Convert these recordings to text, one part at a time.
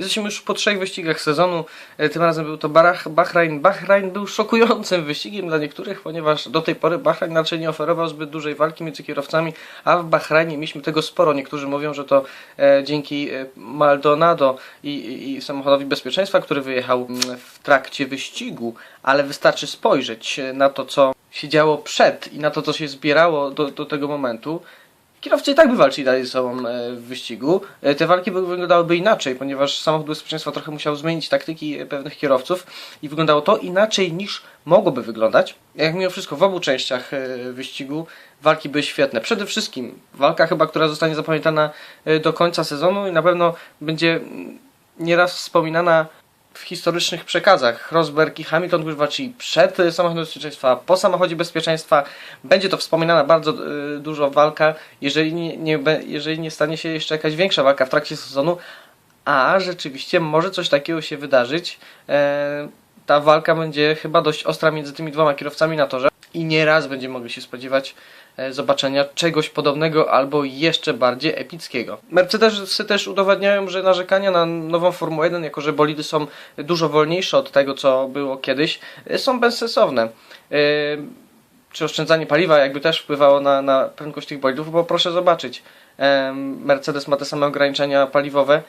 Jesteśmy już po trzech wyścigach sezonu. E, Tym razem był to Barach, Bahrain. Bahrain był szokującym wyścigiem dla niektórych, ponieważ do tej pory Bahrain raczej nie oferował zbyt dużej walki między kierowcami, a w Bahrainie mieliśmy tego sporo. Niektórzy mówią, że to e, dzięki e, Maldonado i, i, samochodowi bezpieczeństwa, który wyjechał mm, w trakcie wyścigu, ale wystarczy spojrzeć na to, co się działo przed i na to, co się zbierało do, do tego momentu. Kierowcy i tak by walczyli dalej ze sobą e, w wyścigu. E, Te walki by wyglądałyby inaczej, ponieważ samochód bezpieczeństwa trochę musiał zmienić taktyki e, pewnych kierowców i wyglądało to inaczej niż mogłoby wyglądać. Jak mimo wszystko w obu częściach wyścigu walki były świetne. Przede wszystkim walka chyba, która zostanie zapamiętana do końca sezonu i na pewno będzie mm, nieraz wspominana w historycznych przekazach. Rosberg i Hamilton walczyli przed samochodem bezpieczeństwa, po samochodzie bezpieczeństwa. Będzie to wspominana bardzo e, dużo walka, jeżeli nie, nie, jeżeli nie stanie się jeszcze jakaś większa walka w trakcie sezonu, a rzeczywiście może coś takiego się wydarzyć. E, ta walka będzie chyba dość ostra między tymi dwoma kierowcami na torze i nieraz będziemy mogli się spodziewać e, zobaczenia czegoś podobnego albo jeszcze bardziej epickiego. Mercedesy też udowadniają, że narzekania na nową Formułę 1, jako że bolidy są dużo wolniejsze od tego, co było kiedyś, e, są bezsensowne. E, Czy oszczędzanie paliwa jakby też wpływało na, na prędkość tych bolidów, bo proszę zobaczyć, Mercedes ma te same ograniczenia paliwowe,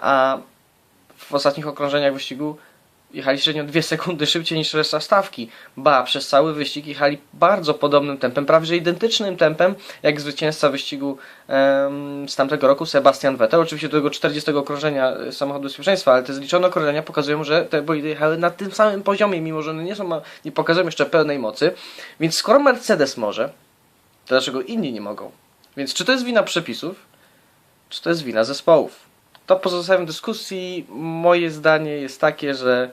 a w ostatnich okrążeniach wyścigu jechali średnio 2 sekundy szybciej niż reszta stawki. Ba, przez cały wyścig jechali bardzo podobnym tempem, prawie że identycznym tempem jak zwycięzca wyścigu em, z tamtego roku Sebastian Vettel. Oczywiście do tego 40 okrążenia e, samochodu bezpieczeństwa, ale te zliczone okrążenia pokazują, że te bolidy jechały na tym samym poziomie, mimo że one nie, są, nie pokazują jeszcze pełnej mocy. Więc skoro Mercedes może, to dlaczego inni nie mogą? Więc czy to jest wina przepisów, czy to jest wina zespołów? To pozostawiam dyskusji. Moje zdanie jest takie, że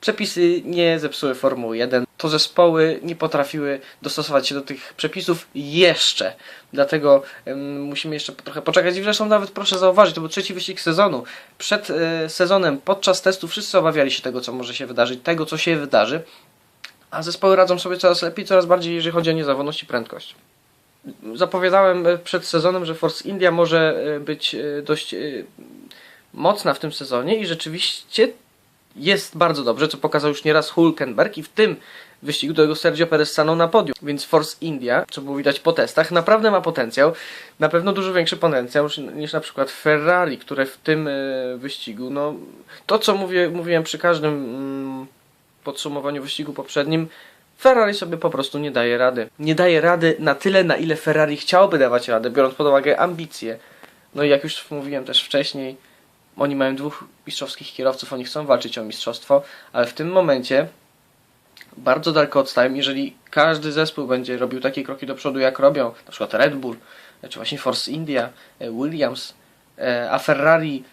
przepisy nie zepsuły Formuły 1. To zespoły nie potrafiły dostosować się do tych przepisów jeszcze. Dlatego musimy jeszcze trochę poczekać. I zresztą nawet proszę zauważyć, to był trzeci wyścig sezonu. Przed e, sezonem, podczas testu wszyscy obawiali się tego, co może się wydarzyć, tego, co się wydarzy. A zespoły radzą sobie coraz lepiej, coraz bardziej, jeżeli chodzi o niezawodność i prędkość. Zapowiadałem e, przed sezonem, że Force India może e, być dość mocna w tym sezonie i rzeczywiście jest bardzo dobrze, co pokazał już nieraz Hulkenberg i w tym wyścigu do jego Sergio Perez stanął na podium. Więc Force India, co było widać po testach, naprawdę ma potencjał. Na pewno dużo większy potencjał niż, niż na przykład Ferrari, które w tym e, wyścigu, no to co mówię, mówiłem przy każdym mm, podsumowaniu wyścigu poprzednim, Ferrari sobie po prostu nie daje rady. Nie daje rady na tyle, na ile Ferrari chciałoby dawać radę, biorąc pod uwagę ambicje. No i jak już mówiłem też wcześniej, oni mają dwóch mistrzowskich kierowców, oni chcą walczyć o mistrzostwo, ale w tym momencie bardzo daleko odstają. Jeżeli każdy zespół będzie robił takie kroki do przodu, jak robią na przykład Red Bull, czy właśnie Force India, e, Williams, e, a Ferrari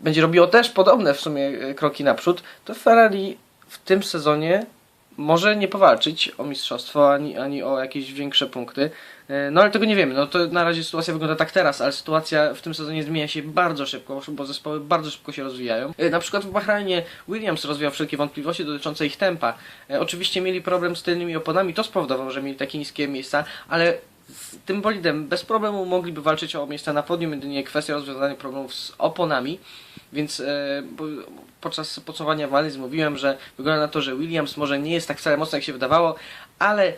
będzie robiło też podobne w sumie e, kroki naprzód, to Ferrari w tym sezonie może nie powalczyć o mistrzostwo ani, ani o jakieś większe punkty. E, No ale tego nie wiemy. No to na razie sytuacja wygląda tak teraz, ale sytuacja w tym sezonie zmienia się bardzo szybko, bo zespoły bardzo szybko się rozwijają. E, Na przykład w Bahrajnie Williams rozwiał wszelkie wątpliwości dotyczące ich tempa. E, Oczywiście mieli problem z tylnymi oponami, to spowodowało, że mieli takie niskie miejsca, ale z tym bolidem bez problemu mogliby walczyć o miejsca na podium, jedynie kwestia rozwiązania problemów z oponami. Więc e, podczas podsumowania analiz mówiłem, że wygląda na to, że Williams może nie jest tak wcale mocno jak się wydawało, ale e,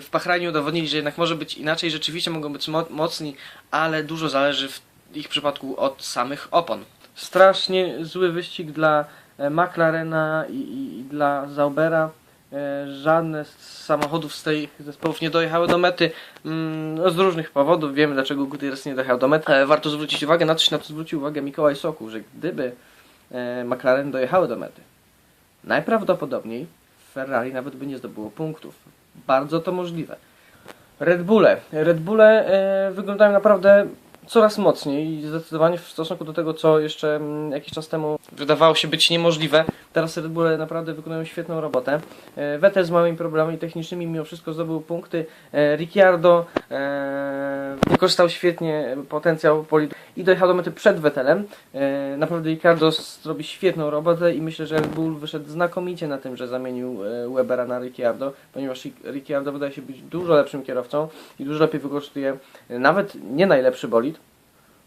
w Bahrajnie udowodnili, że jednak może być inaczej, rzeczywiście mogą być mo- mocni, ale dużo zależy w ich przypadku od samych opon. Strasznie zły wyścig dla e, McLarena i, i, i dla Zaubera. E, Żadne z samochodów z tych zespołów nie dojechały do mety mm, z różnych powodów. Wiemy dlaczego Gutierrez nie dojechał do mety. Warto zwrócić uwagę na coś, na co zwrócił uwagę Mikołaj Soku, że gdyby e, McLaren dojechały do mety, najprawdopodobniej Ferrari nawet by nie zdobyło punktów. Bardzo to możliwe. Red Bulle. Red Bulle e, wyglądają naprawdę coraz mocniej i zdecydowanie w stosunku do tego, co jeszcze mm, jakiś czas temu wydawało się być niemożliwe. Teraz Red Bulle naprawdę wykonują świetną robotę. E, Vettel z małymi problemami technicznymi mimo wszystko zdobył punkty. E, Ricciardo e, wykorzystał świetnie potencjał bolidu i dojechał do mety przed Vettelem. Naprawdę Ricciardo zrobi świetną robotę i myślę, że Red Bull wyszedł znakomicie na tym, że zamienił Webera na Ricciardo, ponieważ Ric- Ricciardo wydaje się być dużo lepszym kierowcą i dużo lepiej wykorzystuje nawet nie najlepszy bolid,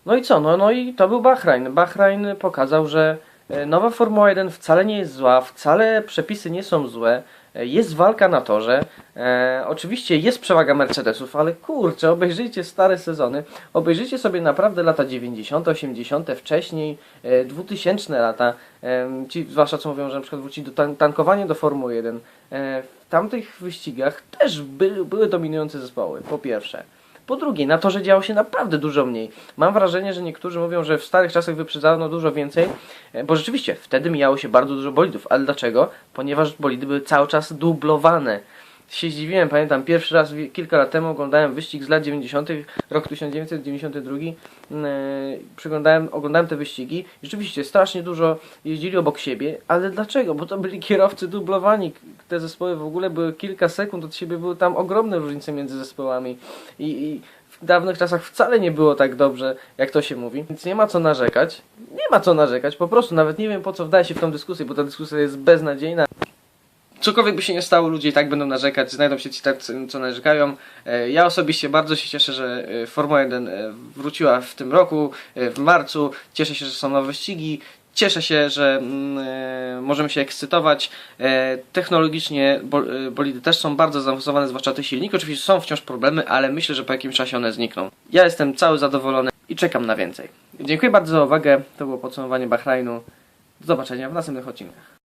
No i co? No, no i to był Bahrain. Bahrain pokazał, że e, nowa Formuła 1 wcale nie jest zła, wcale przepisy nie są złe. e, Jest walka na torze. E, oczywiście jest przewaga Mercedesów, ale kurczę, obejrzyjcie stare sezony. Obejrzyjcie sobie naprawdę lata 90., 80., wcześniej, e, 2000 lata. E, ci, zwłaszcza co mówią, że na przykład wrócić do tan- tankowania do Formuły 1. E, w tamtych wyścigach też by, były dominujące zespoły, po pierwsze. Po drugie, na torze działo się naprawdę dużo mniej. Mam wrażenie, że niektórzy mówią, że w starych czasach wyprzedzano dużo więcej, e, bo rzeczywiście wtedy mijało się bardzo dużo bolidów. Ale dlaczego? Ponieważ bolidy były cały czas dublowane. Się zdziwiłem, pamiętam pierwszy raz kilka lat temu oglądałem wyścig z lat 90., rok 1992. Yy, przyglądałem, oglądałem te wyścigi. Rzeczywiście strasznie dużo jeździli obok siebie, ale dlaczego? Bo to byli kierowcy dublowani. Te zespoły w ogóle były kilka sekund od siebie, były tam ogromne różnice między zespołami. I, i w dawnych czasach wcale nie było tak dobrze, jak to się mówi. Więc nie ma co narzekać. Nie ma co narzekać, po prostu nawet nie wiem po co wdaje się w tą dyskusję, bo ta dyskusja jest beznadziejna. Cokolwiek by się nie stało, ludzie i tak będą narzekać, znajdą się ci tak, co narzekają. E, Ja osobiście bardzo się cieszę, że e, Formuła 1 e, wróciła w tym roku, w marcu. Cieszę się, że są nowe wyścigi. Cieszę się, że mm, możemy się ekscytować. Technologicznie bo, bolidy też są bardzo zaawansowane, zwłaszcza te silniki. Oczywiście są wciąż problemy, ale myślę, że po jakimś czasie one znikną. Ja jestem cały zadowolony i czekam na więcej. Dziękuję bardzo za uwagę. To było podsumowanie Bahrainu. Do zobaczenia w następnych odcinkach.